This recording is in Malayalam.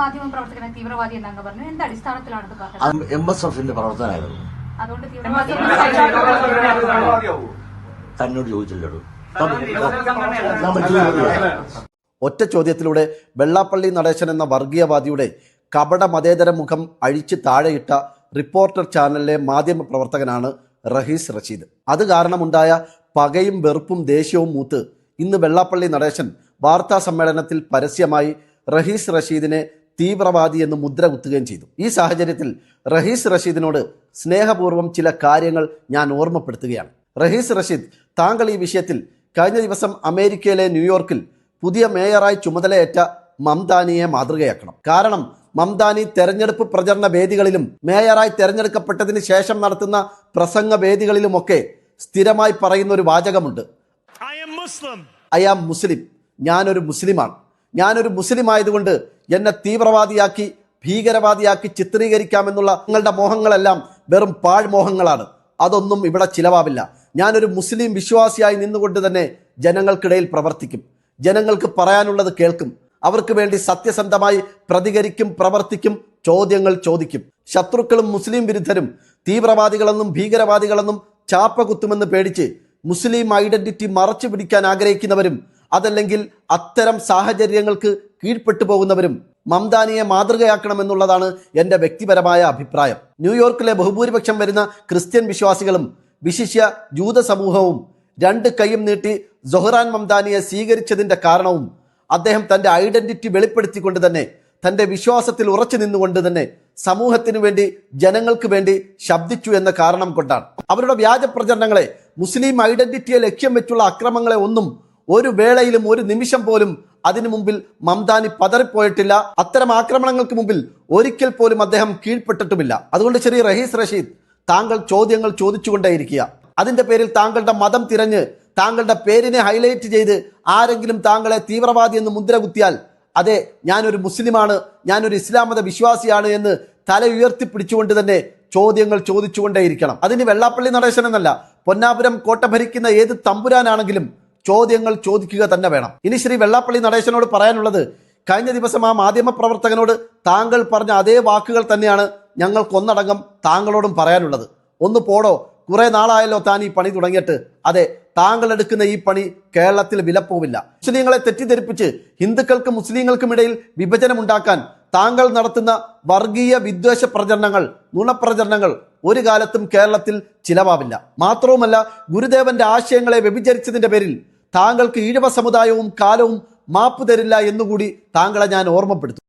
മാധ്യമ പ്രവർത്തകനെ തീവ്രവാദി എന്ന് അങ്ങ് പറഞ്ഞു. എന്ത് അടിസ്ഥാനത്തിലാണ് ഇത് പറഞ്ഞത്? എം എസ് എഫിന്റെ പ്രവർത്തനമായിരുന്നു. അതുകൊണ്ട് തന്നോട് ചോദിച്ചില്ലടോ. ഒറ്റ ചോദ്യത്തിലൂടെ വെള്ളാപ്പള്ളി നടേശൻ എന്ന വർഗീയവാദിയുടെ കപട മതേതര മുഖം അഴിച്ച് താഴെയിട്ട റിപ്പോർട്ടർ ചാനലിലെ മാധ്യമ പ്രവർത്തകനാണ് റഹീസ് റഷീദ്. അത് കാരണമുണ്ടായ പകയും വെറുപ്പും ദേഷ്യവും മൂത്ത് ഇന്ന് വെള്ളാപ്പള്ളി നടേശൻ വാർത്താ സമ്മേളനത്തിൽ പരസ്യമായി റഹീസ് റഷീദിനെ തീവ്രവാദി എന്ന് മുദ്ര കുത്തുകയും ചെയ്തു. ഈ സാഹചര്യത്തിൽ റഹീസ് റഷീദിനോട് സ്നേഹപൂർവം ചില കാര്യങ്ങൾ ഞാൻ ഓർമ്മപ്പെടുത്തുകയാണ്. റഹീസ് റഷീദ് താങ്കൾ ഈ വിഷയത്തിൽ കഴിഞ്ഞ ദിവസം അമേരിക്കയിലെ ന്യൂയോർക്കിൽ പുതിയ മേയറായി ചുമതലയേറ്റ മംദാനിയെ മാതൃകയാക്കണം. കാരണം മംദാനി തെരഞ്ഞെടുപ്പ് പ്രചരണ വേദികളിലും മേയറായി തെരഞ്ഞെടുക്കപ്പെട്ടതിന് ശേഷം നടത്തുന്ന പ്രസംഗ വേദികളിലുമൊക്കെ സ്ഥിരമായി പറയുന്ന ഒരു വാചകമുണ്ട്. ഐ ആം മുസ്ലിം ഞാനൊരു മുസ്ലിമാണ്. ഞാനൊരു മുസ്ലിം ആയതുകൊണ്ട് എന്നെ തീവ്രവാദിയാക്കി ഭീകരവാദിയാക്കി ചിത്രീകരിക്കാമെന്നുള്ള നിങ്ങളുടെ മോഹങ്ങളെല്ലാം വെറും പാഴ്മോഹങ്ങളാണ്. അതൊന്നും ഇവിടെ ചിലവാവില്ല. ഞാനൊരു മുസ്ലിം വിശ്വാസിയായി നിന്നുകൊണ്ട് തന്നെ ജനങ്ങൾക്കിടയിൽ പ്രവർത്തിക്കും. ജനങ്ങൾക്ക് പറയാനുള്ളത് കേൾക്കും. അവർക്ക് വേണ്ടി സത്യസന്ധമായി പ്രതികരിക്കും പ്രവർത്തിക്കും ചോദ്യങ്ങൾ ചോദിക്കും. ശത്രുക്കളും മുസ്ലിം വിരുദ്ധരും തീവ്രവാദികളെന്നും ഭീകരവാദികളെന്നും ചാപ്പ കുത്തുമെന്ന് പേടിച്ച് മുസ്ലിം ഐഡന്റിറ്റി മറച്ചു പിടിക്കാൻ ആഗ്രഹിക്കുന്നവരും അതല്ലെങ്കിൽ അത്തരം സാഹചര്യങ്ങൾക്ക് കീഴ്പ്പെട്ടു പോകുന്നവരും മംദാനിയെ മാതൃകയാക്കണമെന്നുള്ളതാണ് എന്റെ വ്യക്തിപരമായ അഭിപ്രായം. ന്യൂയോർക്കിലെ ബഹുഭൂരിപക്ഷം വരുന്ന ക്രിസ്ത്യൻ വിശ്വാസികളും വിശിഷ്യ ജൂത സമൂഹവും രണ്ട് കൈയും നീട്ടി ജൊഹ്റാൻ മംദാനിയെ സ്വീകരിച്ചതിന്റെ കാരണവും അദ്ദേഹം തന്റെ ഐഡന്റിറ്റി വെളിപ്പെടുത്തിക്കൊണ്ട് തന്നെ തന്റെ വിശ്വാസത്തിൽ ഉറച്ചു നിന്നുകൊണ്ട് തന്നെ സമൂഹത്തിനു വേണ്ടി ജനങ്ങൾക്ക് വേണ്ടി ശബ്ദിച്ചു എന്ന കാരണം കൊണ്ടാണ്. അവരുടെ വ്യാജ പ്രചരണങ്ങളെ മുസ്ലിം ഐഡന്റിറ്റിയെ ലക്ഷ്യം വെച്ചുള്ള അക്രമങ്ങളെ ഒന്നും ഒരു വേളയിലും ഒരു നിമിഷം പോലും അതിനു മുമ്പിൽ മംദാനി പതറിപ്പോയിട്ടില്ല. അത്തരം ആക്രമണങ്ങൾക്ക് മുമ്പിൽ ഒരിക്കൽ പോലും അദ്ദേഹം കീഴ്പ്പെട്ടിട്ടുമില്ല. അതുകൊണ്ട് ശരി റഹീസ് റഷീദ് താങ്കൾ ചോദ്യങ്ങൾ ചോദിച്ചുകൊണ്ടേയിരിക്കുക. അതിന്റെ പേരിൽ താങ്കളുടെ മതം തിരഞ്ഞ് താങ്കളുടെ പേരിനെ ഹൈലൈറ്റ് ചെയ്ത് ആരെങ്കിലും താങ്കളെ തീവ്രവാദി എന്ന് മുദ്ര കുത്തിയാൽ അതെ ഞാനൊരു മുസ്ലിമാണ് ഞാനൊരു ഇസ്ലാം മത വിശ്വാസിയാണ് എന്ന് തല ഉയർത്തിപ്പിടിച്ചുകൊണ്ട് തന്നെ ചോദ്യങ്ങൾ ചോദിച്ചുകൊണ്ടേയിരിക്കണം. അതിന് വെള്ളാപ്പള്ളി നടേശൻ എന്നല്ല പൊന്നാപുരം കോട്ട ഭരിക്കുന്ന ഏത് തമ്പുരാനാണെങ്കിലും ചോദ്യങ്ങൾ ചോദിക്കുക തന്നെ വേണം. ഇനി ശ്രീ വെള്ളാപ്പള്ളി നടേശനോട് പറയാനുള്ളത് കഴിഞ്ഞ ദിവസം ആ മാധ്യമ പ്രവർത്തകനോട് താങ്കൾ പറഞ്ഞ അതേ വാക്കുകൾ തന്നെയാണ് ഞങ്ങൾക്കൊന്നടങ്കം താങ്കളോടും പറയാനുള്ളത്. ഒന്ന് പോടോ കുറെ നാളായല്ലോ താൻ ഈ പണി തുടങ്ങിയിട്ട്. അതെ താങ്കൾ എടുക്കുന്ന ഈ പണി കേരളത്തിൽ വിലപ്പോവില്ല. മുസ്ലിങ്ങളെ തെറ്റിദ്ധരിപ്പിച്ച് ഹിന്ദുക്കൾക്കും മുസ്ലിങ്ങൾക്കും ഇടയിൽ വിഭജനമുണ്ടാക്കാൻ താങ്കൾ നടത്തുന്ന വർഗീയ വിദ്വേഷ പ്രചരണങ്ങൾ നുണപ്രചരണങ്ങൾ ഒരു കാലത്തും കേരളത്തിൽ ചിലവാവില്ല. മാത്രവുമല്ല ഗുരുദേവന്റെ ആശയങ്ങളെ വ്യഭിചരിച്ചതിന്റെ പേരിൽ താങ്കൾക്ക് ഈഴവ സമുദായവും കാലവും മാപ്പ് തരില്ല എന്നുകൂടി താങ്കളെ ഞാൻ ഓർമ്മപ്പെടുത്തും